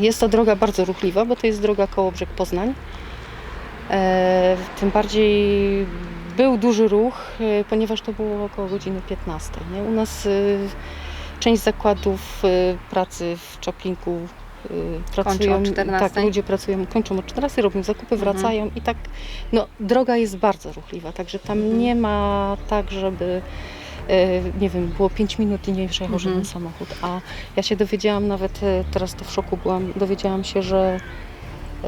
Jest to droga bardzo ruchliwa, bo to jest droga Kołobrzeg Poznań. E, tym bardziej był duży ruch, e, ponieważ to było około godziny 15. Nie? U nas e, część zakładów pracy w Czaplinku e, pracują, o 14? tak, ludzie pracują, kończą o 14, robią zakupy, Mhm. wracają i tak, no droga jest bardzo ruchliwa, także tam nie ma tak, żeby nie wiem, było 5 minut i nie przejechał Mhm. samochód, a ja się dowiedziałam nawet, e, teraz to w szoku byłam, dowiedziałam się, że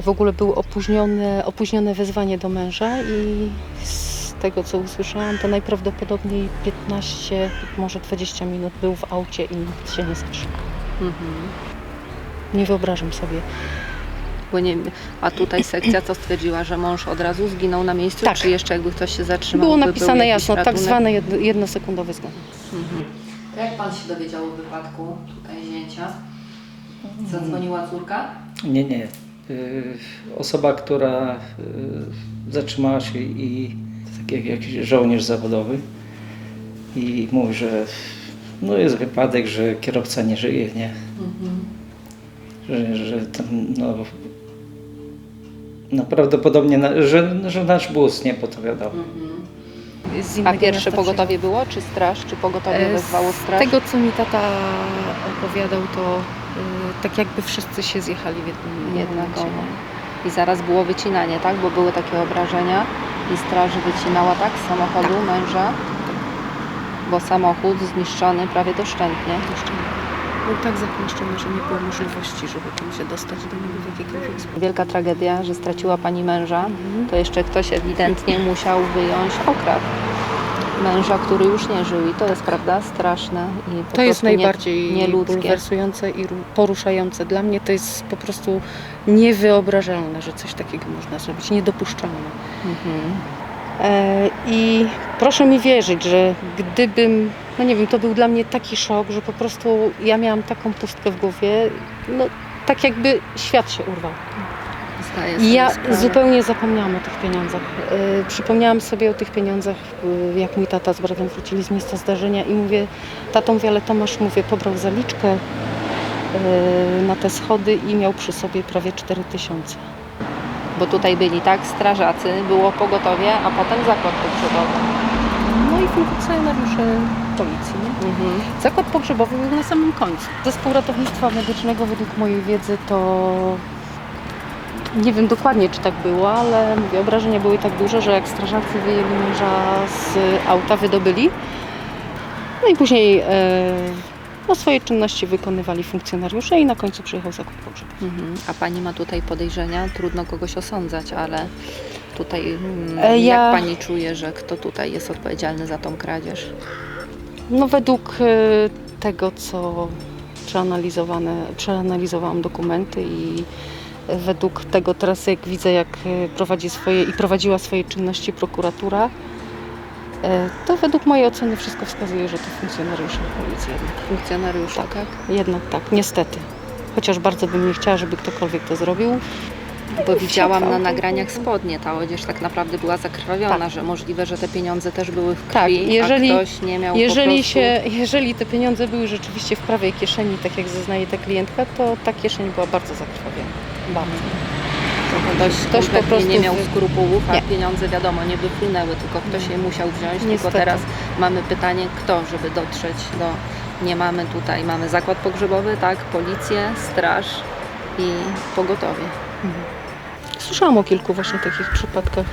w ogóle było opóźnione, opóźnione wezwanie do męża i z tego co usłyszałam, to najprawdopodobniej 15, może 20 minut był w aucie i nikt się nie zatrzymał. Mhm. Nie wyobrażam sobie. A tutaj sekcja co stwierdziła, że mąż od razu zginął na miejscu, Tak. czy jeszcze jakby ktoś się zatrzymał? Było by był napisane jakiś jasno, tak ratunek? zwany jedno, jednosekundowy zgon. Mhm. Jak pan się dowiedział o wypadku tutaj zięcia? Zadzwoniła córka? Nie, nie. Y, Osoba, która y, zatrzymała się i tak jak jakiś żołnierz zawodowy i mówi, że no jest wypadek, że kierowca nie żyje, nie? Mhm. Że, że tam, no, no prawdopodobnie, na, że, że nasz bus nie powiadał. Mhm. Z A innego pierwsze pogotowie było, czy straż, czy pogotowie E, wezwało Z straż? tego, co mi tata opowiadał, to y, tak jakby wszyscy się zjechali w jednym Jednakowo. momencie. I zaraz było wycinanie, tak? Bo były takie obrażenia i straż wycinała, tak? Z samochodu męża. Bo samochód zniszczony prawie doszczętnie. Jeszcze nie. Był tak zakleszczony, że nie było możliwości, żeby tam się dostać do niego w jakikolwiek sposób. Wielka tragedia, że straciła pani męża. Mhm. To jeszcze ktoś ewidentnie musiał wyjąć okradł męża, który już nie żył. I to jest, prawda, straszne. I po To jest najbardziej nie, bulwersujące i ru- poruszające. Dla mnie to jest po prostu niewyobrażalne, że coś takiego można zrobić, niedopuszczalne. Mhm. E, I proszę mi wierzyć, że gdybym, no nie wiem, to był dla mnie taki szok, że po prostu ja miałam taką pustkę w głowie, no tak jakby świat się urwał. I ja sprawę. zupełnie zapomniałam o tych pieniądzach. E, Przypomniałam sobie o tych pieniądzach, e, jak mój tata z bratem wrócili z miejsca zdarzenia i mówię, tato mówię, ale Tomasz, mówię, pobrał zaliczkę na te schody i miał przy sobie prawie 4 tysiące. Bo tutaj byli, tak, strażacy, było pogotowie, a potem zakład pogrzebowy. No i funkcjonariusze policji, nie? Mhm. Zakład pogrzebowy był na samym końcu. Zespół ratownictwa medycznego według mojej wiedzy to nie wiem dokładnie czy tak było, ale mówię, obrażenia były tak duże, że jak strażacy wyjęli męża z auta, wydobyli. No i później e, no, swoje czynności wykonywali funkcjonariusze i na końcu przyjechał zakład pogrzebowy. Mhm. A pani ma tutaj podejrzenia, trudno kogoś osądzać, ale tutaj mm, E, ja- jak pani czuje, że kto tutaj jest odpowiedzialny za tą kradzież? No według e, tego, co przeanalizowane, przeanalizowałam dokumenty i e, według tego teraz jak widzę, jak e, prowadzi swoje i prowadziła swoje czynności prokuratura, to według mojej oceny wszystko wskazuje, że to funkcjonariusze policji jednak. Funkcjonariusze, Tak. tak? Jednak tak, niestety. Chociaż bardzo bym nie chciała, żeby ktokolwiek to zrobił. Bo widziałam na nagraniach spodnie, ta odzież tak naprawdę była zakrwawiona, Tak. że możliwe, że te pieniądze też były w krwi, Tak, jeżeli- ktoś nie miał Jeżeli, prostu... się, jeżeli te pieniądze były rzeczywiście w prawej kieszeni, tak jak zeznaje ta klientka, to ta kieszeń była bardzo zakrwawiona. Bardzo. Ktoś, Ktoś po prostu nie miał skrupułów, a Nie. pieniądze wiadomo nie wypłynęły, tylko ktoś je musiał wziąć. Tylko Niestety. teraz mamy pytanie, kto, żeby dotrzeć do... Nie mamy tutaj, mamy zakład pogrzebowy, tak, policję, straż i pogotowie. Słyszałam o kilku właśnie takich przypadkach.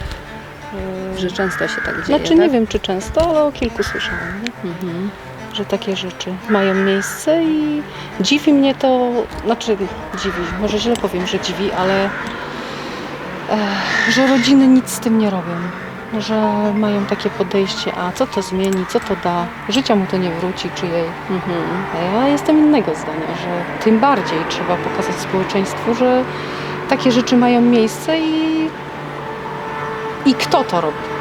Yy, Że często się tak dzieje, Znaczy nie tak? wiem czy często, ale o kilku słyszałam? Mhm. że takie rzeczy mają miejsce i dziwi mnie to, znaczy dziwi, może źle powiem, że dziwi, ale że rodziny nic z tym nie robią. Że mają takie podejście, a co to zmieni, co to da, życia mu to nie wróci, czy jej. Mhm. A ja jestem innego zdania, że tym bardziej trzeba pokazać społeczeństwu, że takie rzeczy mają miejsce i, i kto to robi.